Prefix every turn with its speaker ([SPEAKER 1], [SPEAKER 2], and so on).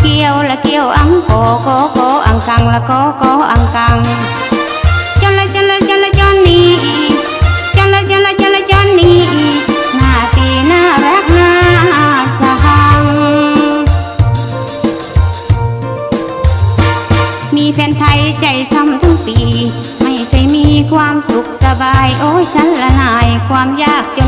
[SPEAKER 1] เกี้ยวละเกี่ยวอังโกโกโกอังกังละโกโกอังกังจอนละจอนละจอนละจอนนี่จอนละจอนละจอนละจอนนี่หน้าตีน่ารักน่าสังมีแฟนไทยใจช้ำทั้งปี ไม่เคยมีความสุขสบาย โอ้ยฉันละนายความยากจน